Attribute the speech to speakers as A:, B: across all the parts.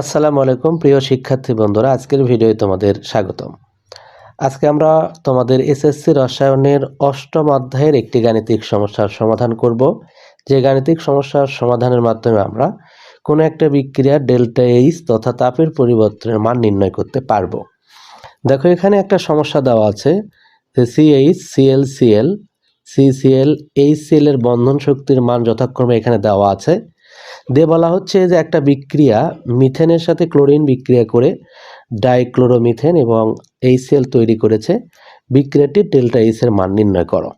A: আসসালামু আলাইকুম, প্রিয় শিক্ষার্থী বন্ধুরা। আজকের ভিডিওয়ে তোমাদের স্বাগতম। আজকে আমরা তোমাদের এসএসসি রসায়নের অষ্টম অধ্যায়ের একটি গাণিতিক সমস্যার সমাধান করব। যে গাণিতিক সমস্যার সমাধানের মাধ্যমে আমরা কোনো একটা বিক্রিয়া ডেল্টা এইচ তথা তাপের পরিবর্তনের মান নির্ণয় করতে পারব। দেখো, এখানে একটা সমস্যা দেওয়া আছে যে CH CL CL CCL HCL এর বন্ধন শক্তির মান যথাক্রমে এখানে দেওয়া আছে। দিয়ে বলা হচ্ছে যে একটা বিক্রিয়া মিথেনের সাথে ক্লোরিন বিক্রিয়া করে ডাইক্লোরোমিথেন এবং এইচসিএল তৈরি করেছে। বিক্রিয়াটি ডেল্টা এইচ এর মান নির্ণয় করো।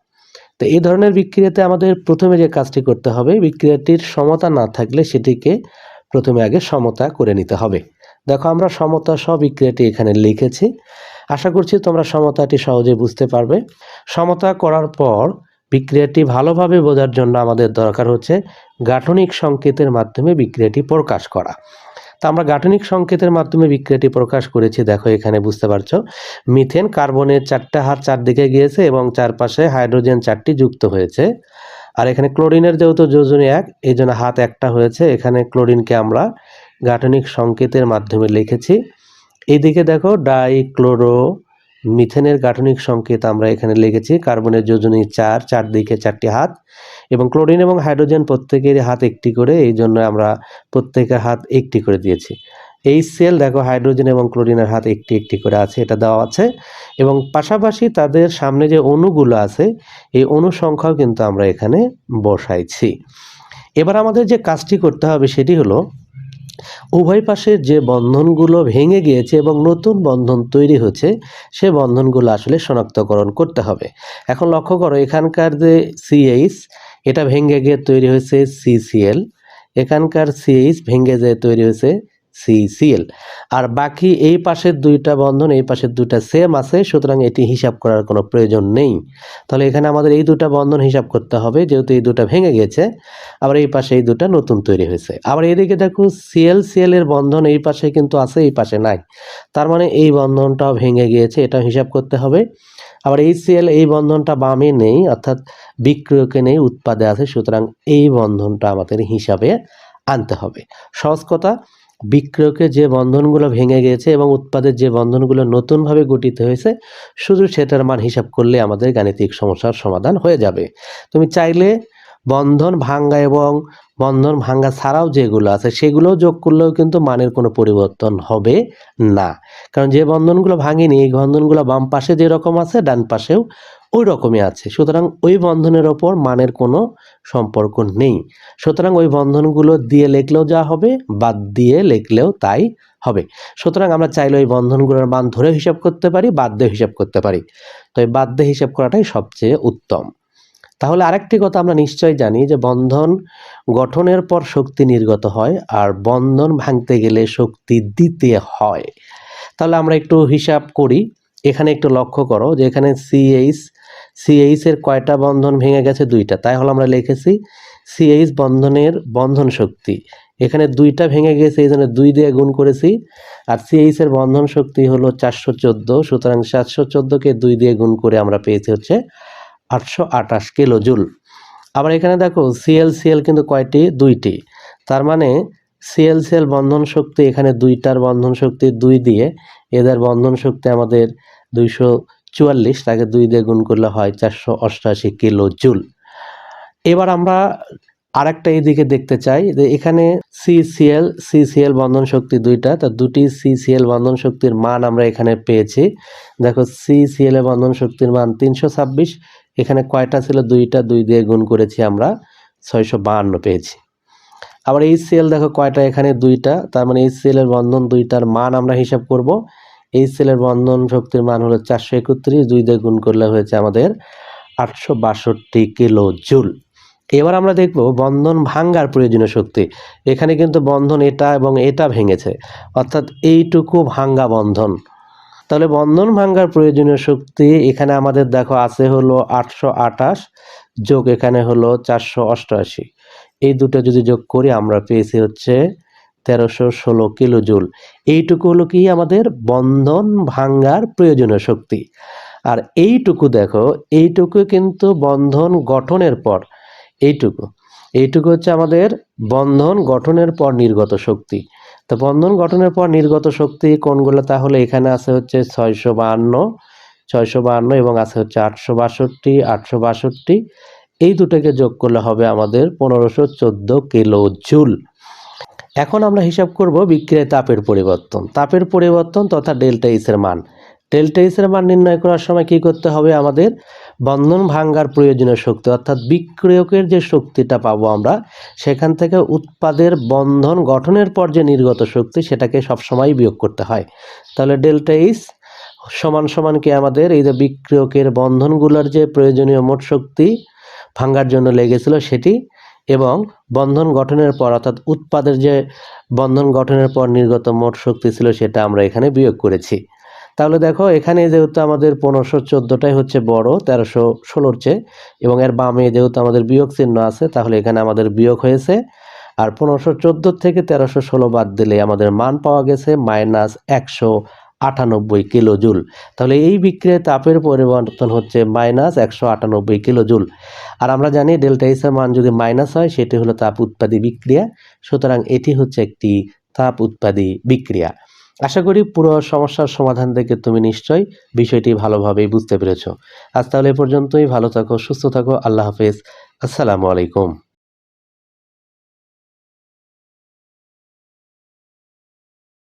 A: তো এই ধরনের বিক্রিয়াতে আমাদের প্রথমে যে কাজটি করতে হবে, বিক্রিয়াটির সমতা না থাকলে সেটিকে প্রথমে আগে সমতা করে নিতে হবে। দেখো, আমরা সমতা সহ বিক্রিয়াটি এখানে লিখেছি। আশা করছি তোমরা সমতাটি সহজে বুঝতে পারবে। সমতা করার পর বিক্রিয়াটি ভালোভাবে বোঝার জন্য আমাদের দরকার হচ্ছে গাঠনিক সংকেতের মাধ্যমে বিক্রিয়াটি প্রকাশ করা। তা আমরা গাঠনিক সংকেতের মাধ্যমে বিক্রিয়াটি প্রকাশ করেছি, দেখো এখানে বুঝতে পারছ। মিথেন কার্বনের চারটা হাত চারদিকে গিয়েছে এবং চারপাশে হাইড্রোজেন চারটি যুক্ত হয়েছে। আর এখানে ক্লোরিনের যেহেতু যোজনী এক, এই জন্য হাত একটা হয়েছে। এখানে ক্লোরিনকে আমরা গাঠনিক সংকেতের মাধ্যমে লিখেছি। এইদিকে দেখো ডাইক্লোরো মিথেনের গাঠনিক সংকেত আমরা এখানে লিখেছি, কার্বনের যোজনী চার, চারদিকে চারটি হাত, এবং ক্লোরিন এবং হাইড্রোজেন প্রত্যেকের হাত একটি করে, এই জন্য আমরা প্রত্যেকের হাত একটি করে দিয়েছি। এই সেল দেখো, হাইড্রোজেন এবং ক্লোরিনের হাত একটি একটি করে আছে, এটা দেওয়া আছে, এবং পাশাপাশি তাদের সামনে যে অণুগুলো আছে, এই অণু সংখ্যাও কিন্তু আমরা এখানে বসাইছি। এবার আমাদের যে কাজটি করতে হবে সেটি হলো উভয় পাশের যে বন্ধনগুলো ভেঙে গিয়েছে এবং নতুন বন্ধন তৈরি হচ্ছে, সে বন্ধনগুলো আসলে শনাক্তকরণ করতে হবে। এখন লক্ষ্য করো, এখানকার যে সিএইচ এটা ভেঙে গিয়ে তৈরি হয়েছে সিসিএল এখানকার সিএইচ ভেঙে যেয়ে তৈরি হয়েছে সিসিএল। আর বাকি এই পাশের দুইটা বন্ধন, এই পাশের দুইটা সেম আছে, সুতরাং এটি হিসাব করার কোনো প্রয়োজন নেই। তাহলে এখানে আমাদের এই দুটা বন্ধন হিসাব করতে হবে, যেহেতু এই দুটা ভেঙে গেছে, আবার এই পাশে এই দুটা নতুন তৈরি হয়েছে। আবার এদিকে দেখো সিএল সিএল এর বন্ধন এই পাশে কিন্তু আছে, এই পাশে নাই। তার মানে এই বন্ধনটাও ভেঙে গিয়েছে এটা হিসাব করতে হবে। আবার এই সিএল এই বন্ধনটা বামে নেই, অর্থাৎ বিক্রয়কে নেই, উৎপাদে আছে, সুতরাং এই বন্ধনটা আমাদের হিসাবে আনতে হবে। সহজ কথা বিক্রয়কে যে বন্ধনগুলো ভেঙে গিয়েছে এবং উৎপাদের যে বন্ধনগুলো নতুনভাবে গঠিত হয়েছে, শুধু সেটার মান হিসাব করলে আমাদের গাণিতিক সমস্যার সমাধান হয়ে যাবে। তুমি চাইলে বন্ধন ভাঙ্গা এবং বন্ধন ভাঙ্গা ছাড়াও যেগুলো আছে, সেগুলোও যোগ করলেও কিন্তু মানের কোনো পরিবর্তন হবে না। কারণ যে বন্ধনগুলো ভাঙেনি, এই বন্ধনগুলো বাম পাশে যেরকম আছে, ডান পাশেও ওই রকমই আছে। সুতরাং ওই বন্ধনের ওপর মানের কোনো সম্পর্ক নেই। সুতরাং ওই বন্ধনগুলো দিয়ে লিখলেও যা হবে, বাদ দিয়ে লিখলেও তাই হবে। সুতরাং আমরা চাইলে ওই বন্ধনগুলোর মান ধরে হিসাব করতে পারি, বাদ দিয়ে হিসাব করতে পারি। তো এই বাদ দিয়ে হিসাব করাটাই সবচেয়ে উত্তম। তাহলে আরেকটি কথা আমরা নিশ্চয় জানি যে বন্ধন গঠনের পর শক্তি নির্গত হয় আর বন্ধন ভাঙতে গেলে শক্তি দিতে হয়। তাহলে আমরা একটু হিসাব করি। এখানে একটু লক্ষ্য করো যে এখানে সিএইচ সিএইচ এর কয়টা বন্ধন ভেঙে গেছে? দুইটা। তাই হলো আমরা লিখেছি সিএইচ বন্ধনের বন্ধন শক্তি। এখানে দুইটা ভেঙে গেছে, এই জন্য দুই দিয়ে গুণ করেছি। আর সিএইচ এর বন্ধন শক্তি হলো চারশো চোদ্দ, সুতরাং চারশো চোদ্দোকে দুই দিয়ে গুণ করে আমরা পেয়েছি হচ্ছে আটশো আটাশ কিলো জুল আবার এখানে দেখো সিএল সিএল কিন্তু কয়টি? দুইটি। তার মানে সিএল সিএল বন্ধন শক্তি এখানে দুইটার বন্ধন শক্তি দুই দিয়ে, এদের বন্ধন শক্তি আমাদের দুইশো চুয়াল্লিশ, তাকে দুই দিয়ে গুণ করলে হয় চারশো অষ্টাশি কিলো জুল। এবার আমরা আরেকটা এদিকে দেখতে চাই যে এখানে সিসিএল সিসিএল বন্ধন শক্তি দুইটা, তা দুটি সিসিএল বন্ধন শক্তির মান আমরা এখানে পেয়েছি। দেখো সিসিএল এর বন্ধন শক্তির মান তিনশো ছাব্বিশ, এখানে কয়টা ছিল? দুইটা, দুই দিয়ে গুণ করেছি আমরা ছয়শো বাহান্ন পেয়েছি। আবার এই সেল দেখো কয়টা এখানে? দুইটা, তার মানে এই সেলের বন্ধন দুইটার মান আমরা হিসাব করব। এই সেলের বন্ধন শক্তির মান হলো চারশো একত্রিশ, দুই দিয়ে গুণ করলে হয়েছে আমাদের আটশো বাষট্টি কিলো জুল। এবার আমরা দেখব বন্ধন ভাঙ্গার প্রয়োজনীয় শক্তি। এখানে কিন্তু বন্ধন এটা এবং এটা ভেঙেছে, অর্থাৎ এইটুকু ভাঙ্গা বন্ধন। তাহলে বন্ধন ভাঙ্গার প্রয়োজনীয় শক্তি এখানে আমাদের দেখো আছে হলো আটশো আটাশ যোগ এখানে হলো চারশো অষ্টআশি। এই দুটো যদি যোগ করি আমরা পেয়েছি হচ্ছে তেরোশো ষোলো কিলো জুল এইটুকু হলো কি আমাদের বন্ধন ভাঙ্গার প্রয়োজনীয় শক্তি। আর এইটুকু দেখো, এইটুকু কিন্তু বন্ধন গঠনের পর। এইটুকু এইটুকু হচ্ছে আমাদের বন্ধন গঠনের পর নির্গত শক্তি। তো বন্ধন গঠনের পর নির্গত শক্তি কোনগুলো? তাহলে এখানে আছে হচ্ছে ছয়শো বাহান্ন ছয়শো বাহান্ন এবং আছে হচ্ছে আটশো বাষট্টি আটশো বাষট্টি। এই দুটোকে যোগ করলে হবে আমাদের পনেরোশো চোদ্দ কিলো জুল এখন আমরা হিসাব করব বিক্রিয়ায় তাপের পরিবর্তন। তাপের পরিবর্তন তথা ডেল্টা ইসের মান। ডেল্টা ইসের মান নির্ণয় করার সময় কি করতে হবে? আমাদের বন্ধন ভাঙ্গার প্রয়োজনীয় শক্তি, অর্থাৎ বিক্রিয়কের যে শক্তিটা পাবো আমরা, সেখান থেকে উৎপাদের বন্ধন গঠনের পর যে নির্গত শক্তি, সেটাকে সবসময় বিয়োগ করতে হয়। তাহলে ডেল্টা ইস সমান সমান কি আমাদের? এই যে বিক্রিয়কের বন্ধনগুলোর যে প্রয়োজনীয় মোট শক্তি ভাঙ্গার জন্য লেগেছিল সেটি এবং বন্ধন গঠনের পর, অর্থাৎ উৎপাদের যে বন্ধন গঠনের পর নির্গত মোট শক্তি ছিল সেটা আমরা এখানে বিয়োগ করেছি। তাহলে দেখো, এখানে যেহেতু আমাদের পনেরোশো চোদ্দোটাই হচ্ছে বড়, তেরোশো ষোলোর চেয়ে, এবং এর বামে যেহেতু আমাদের বিয়োগ চিহ্ন আছে, তাহলে এখানে আমাদের বিয়োগ হয়েছে। আর পনেরোশো চোদ্দ থেকে তেরোশো ষোলো বাদ দিলে আমাদের মান পাওয়া গেছে মাইনাস একশো আটানব্বই কিলো জুল। তাহলে এই বিক্রিয়ায় তাপের পরিবর্তন হচ্ছে মাইনাস একশো আটানব্বই কিলো জুল। আর আমরা জানি ডেল্টা এসের মান যদি মাইনাস হয়, সেটি হলো তাপ উৎপাদী বিক্রিয়া। সুতরাং এটি হচ্ছে একটি তাপ উৎপাদী বিক্রিয়া। আশা করি পুরো সমস্যার সমাধান থেকে তুমি নিশ্চয়ই বিষয়টি ভালোভাবেই বুঝতে পেরেছ। আজ তাহলে পর্যন্তই। ভালো থাকো, সুস্থ থাকো। আল্লাহ হাফেজ। আসসালামু আলাইকুম।